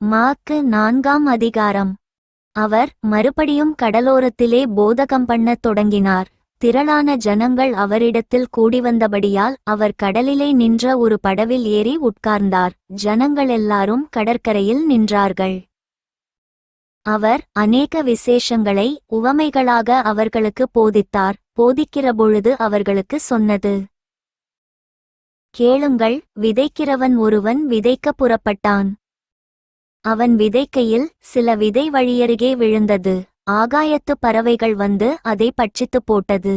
மாக்கு நான்காம் அதிகாரம். அவர் மறுபடியும் கடலோரத்திலே போதகம் பண்ணத் தொடங்கினார். திரளான ஜனங்கள் அவரிடத்தில் கூடிவந்தபடியால் அவர் கடலிலே நின்ற ஒரு படவில் ஏறி உட்கார்ந்தார். ஜனங்கள் எல்லாரும் கடற்கரையில் நின்றார்கள். அவர் அநேக விசேஷங்களை உவமைகளாக அவர்களுக்கு போதித்தார். போதிக்கிறபொழுது அவர்களுக்கு சொன்னது கேளுங்கள் விதைக்கிறவன் ஒருவன் விதைக்க புறப்பட்டான். அவன் விதைக்கையில் சில விதை வழியருகே விழுந்தது. ஆகாயத்து பறவைகள் வந்து அதை பட்சித்து போட்டது.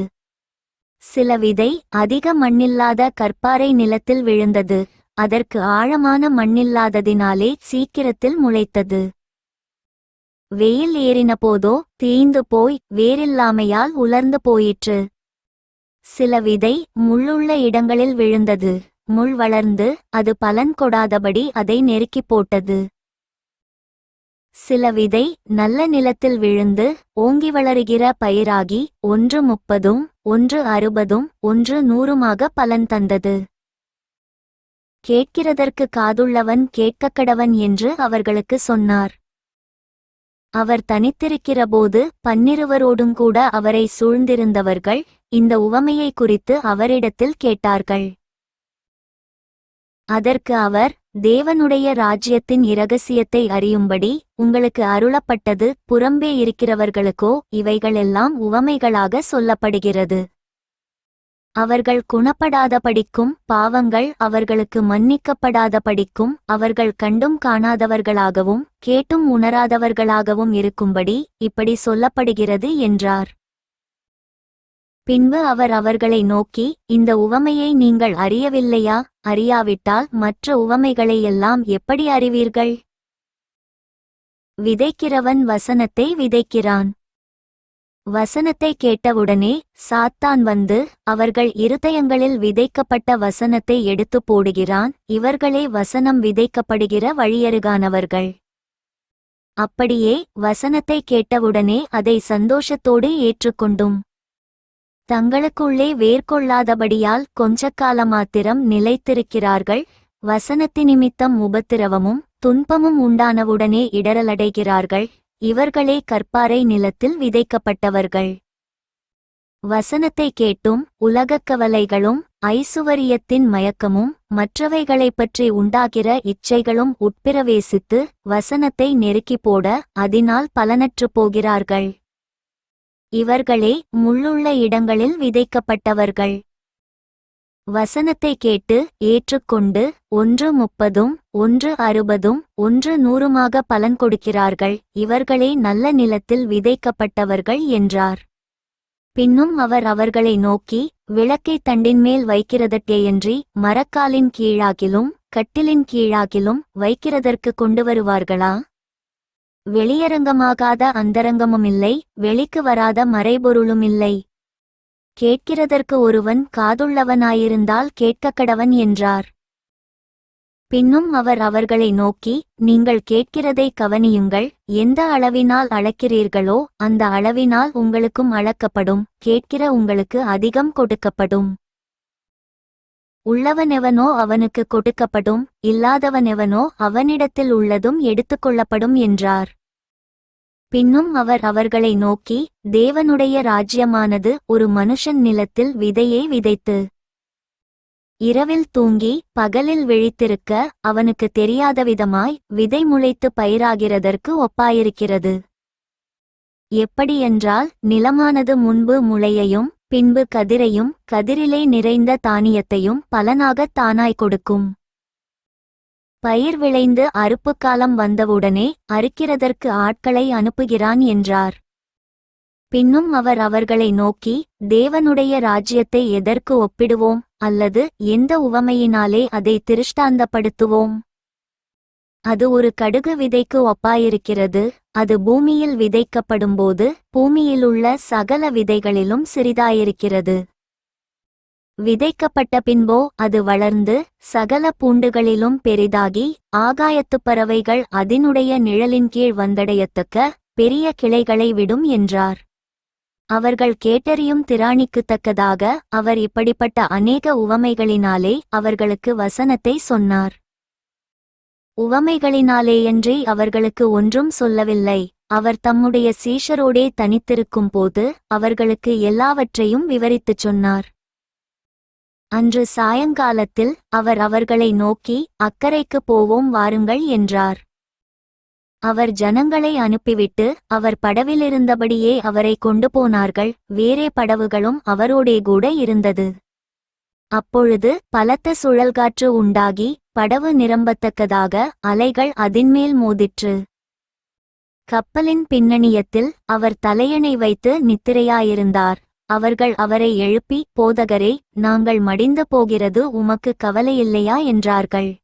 சில விதை அதிக மண்ணில்லாத கற்பாறை நிலத்தில் விழுந்தது. அதற்கு ஆழமான மண்ணில்லாததினாலே சீக்கிரத்தில் முளைத்தது. வெயில் ஏறினபோதோ தீய்ந்து போய் வேறில்லாமையால் உலர்ந்து போயிற்று. சில விதை முள்ளுள்ள இடங்களில் விழுந்தது. முள் வளர்ந்து அது பலன் கொடாதபடி அதை நெருக்கிப் போட்டது. சில விதை நல்ல நிலத்தில் விழுந்து ஓங்கி வளருகிற பயிராகி ஒன்று முப்பதும் ஒன்று அறுபதும் ஒன்று நூறுமாக பலன் தந்தது. கேட்கிறதற்கு காதுள்ளவன் கேட்கக்கடவன் என்று அவர்களுக்கு சொன்னார். அவர் தனித்திருக்கிறபோது பன்னிருவரோடும் கூட அவரை சூழ்ந்திருந்தவர்கள் இந்த உவமையை குறித்து அவரிடத்தில் கேட்டார்கள். அதற்கு அவர் தேவனுடைய ராஜ்யத்தின் இரகசியத்தை அறியும்படி உங்களுக்கு அருளப்பட்டது புறம்பே இருக்கிறவர்களுக்கோ இவைகளெல்லாம் உவமைகளாக சொல்லப்படுகிறது. அவர்கள் குணப்படாதபடிக்கும் பாவங்கள் அவர்களுக்கு மன்னிக்கப்படாதபடிக்கும் அவர்கள் கண்டும் காணாதவர்களாகவும் கேட்டும் உணராதவர்களாகவும் இருக்கும்படி இப்படி சொல்லப்படுகிறது என்றார். பின்பு அவர் அவர்களை நோக்கி இந்த உவமையை நீங்கள் அறியவில்லையா? அறியாவிட்டால் மற்ற உவமைகளை எல்லாம் எப்படி அறிவீர்கள்? விதைக்கிறவன் வசனத்தை விதைக்கிறான். வசனத்தை கேட்டவுடனே சாத்தான் வந்து அவர்கள் இருதயங்களில் விதைக்கப்பட்ட வசனத்தை எடுத்து போடுகிறான் இவர்களே வசனம் விதைக்கப்படுகிற வழியருகானவர்கள். அப்படியே வசனத்தை கேட்டவுடனே அதை சந்தோஷத்தோடு ஏற்றுக்கொண்டும். தங்களுக்குள்ளே வேர்கொள்ளாதபடியால் கொஞ்ச காலமாத்திரம் நிலைத்திருக்கிறார்கள் வசனத்தினிமித்தம் உபத்திரவமும் துன்பமும் உண்டானவுடனே இடரலடைகிறார்கள் இவர்களே கற்பாறை நிலத்தில் விதைக்கப்பட்டவர்கள். வசனத்தை கேட்டும் உலகக் கவலைகளும் ஐசுவரியத்தின் மயக்கமும் மற்றவைகளைப் பற்றி உண்டாகிற இச்சைகளும் உட்பிரவேசித்து வசனத்தை நெருக்கிப் போட அதனால் பலனற்றுப் போகிறார்கள். இவர்களே முள்ளுள்ள இடங்களில் விதைக்கப்பட்டவர்கள். வசனத்தை கேட்டு ஏற்றுக்கொண்டு ஒன்று முப்பதும் ஒன்று அறுபதும் ஒன்று நூறுமாக பலன் கொடுக்கிறார்கள். இவர்களே நல்ல நிலத்தில் விதைக்கப்பட்டவர்கள் என்றார். பின்னும் அவர் அவர்களை நோக்கி விளக்கை தண்டின்மேல் வைக்கிறதற்கேயன்றி மரக்காலின் கீழாகிலும் கட்டிலின் கீழாகிலும் வைக்கிறதற்கு கொண்டு வருவார்களா? வெளியரங்கமாகாத அந்தரங்கமுமில்லை வெளிக்கு வராத மறைபொருளுமில்லை. கேட்கிறதற்கு ஒருவன் காதுள்ளவனாயிருந்தால் கேட்கக்கடவன் என்றார். பின்னும் அவர் அவர்களை நோக்கி நீங்கள் கேட்கிறதை கவனியுங்கள் எந்த அளவினால் அளக்கிறீர்களோ அந்த அளவினால் உங்களுக்கும் அளக்கப்படும் கேட்கிற உங்களுக்கு அதிகம் கொடுக்கப்படும். உள்ளவனெவனோ அவனுக்கு கொடுக்கப்படும் இல்லாதவனெவனோ அவனிடத்தில் உள்ளதும் எடுத்துக்கொள்ளப்படும் என்றார். பின்னும் அவர் அவர்களை நோக்கி தேவனுடைய ராஜ்யமானது ஒரு மனுஷன் நிலத்தில் விதையை விதைத்து இரவில் தூங்கி பகலில் விழித்திருக்க அவனுக்கு தெரியாதவிதமாய் விதை முளைத்து பயிராகிறதற்கு ஒப்பாயிருக்கிறது. எப்படியென்றால் நிலமானது முன்பு முளையையும் பின்பு கதிரையும் கதிரிலே நிறைந்த தானியத்தையும் பலனாகத் தானாய் கொடுக்கும். பயிர் விளைந்து அறுப்பு காலம் வந்தவுடனே அறுக்கிறதற்கு ஆட்களை அனுப்புகிறான் என்றார். பின்னும் அவர் அவர்களை நோக்கி தேவனுடைய ராஜ்யத்தை எதற்கு ஒப்பிடுவோம்? அல்லது எந்த உவமையினாலே அதை திருஷ்டாந்தப்படுத்துவோம்? அது ஒரு கடுகு விதைக்கு ஒப்பாயிருக்கிறது. அது பூமியில் விதைக்கப்படும்போது பூமியிலுள்ள சகல விதைகளிலும் சிறிதாயிருக்கிறது. விதைக்கப்பட்ட பின்போ அது வளர்ந்து சகல பூண்டுகளிலும் பெரிதாகி ஆகாயத்துப் பறவைகள் அதனுடைய நிழலின் கீழ் வந்தடையத்தக்க பெரிய கிளைகளை விடும் என்றார். அவர்கள் கேட்டறியும் திராணிக்குத்தக்கதாக அவர் இப்படிப்பட்ட அநேக உவமைகளினாலே அவர்களுக்கு வசனத்தை சொன்னார். உவமைகளினாலேயன்றி அவர்களுக்கு ஒன்றும் சொல்லவில்லை. அவர் தம்முடைய சீஷரோடே தனித்திருக்கும் போது அவர்களுக்கு எல்லாவற்றையும் விவரித்துச் சொன்னார். அன்று சாயங்காலத்தில் அவர் அவர்களை நோக்கி அக்கறைக்கு போவோம் வாருங்கள் என்றார். அவர் ஜனங்களை அனுப்பிவிட்டு அவர் படவிலிருந்தபடியே அவரை கொண்டு போனார்கள். வேறே படவுகளும் அவரோடே கூட இருந்தது. அப்பொழுது பலத்த சுழல்காற்று உண்டாகி படவு நிரம்பத்தக்கதாக அலைகள் அதின்மேல் மோதிற்று. கப்பலின் பின்னணியத்தில் அவர் தலையணை வைத்து நித்திரையாயிருந்தார். அவர்கள் அவரை எழுப்பி போதகரே நாங்கள் மடிந்து போகிறது உமக்கு கவலையில்லையா? என்றார்கள்.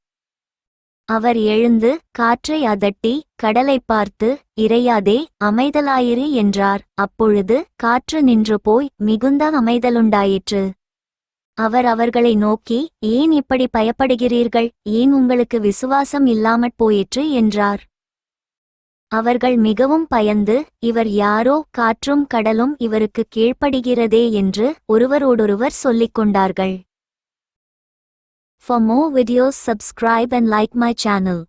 அவர் எழுந்து காற்றை அதட்டி கடலைப் பார்த்து இறையாதே அமைதலாயிரு என்றார். அப்பொழுது காற்று நின்று போய் மிகுந்த அமைதலுண்டாயிற்று. அவர் அவர்களை நோக்கி ஏன் இப்படி பயப்படுகிறீர்கள்? ஏன் உங்களுக்கு விசுவாசம் இல்லாமற் போயிற்று? என்றார். அவர்கள் மிகவும் பயந்து இவர் யாரோ? காற்றும் கடலும் இவருக்கு கீழ்ப்படுகிறதே என்று ஒருவரோடொருவர் சொல்லிக் கொண்டார்கள். For more videos subscribe and like my channel.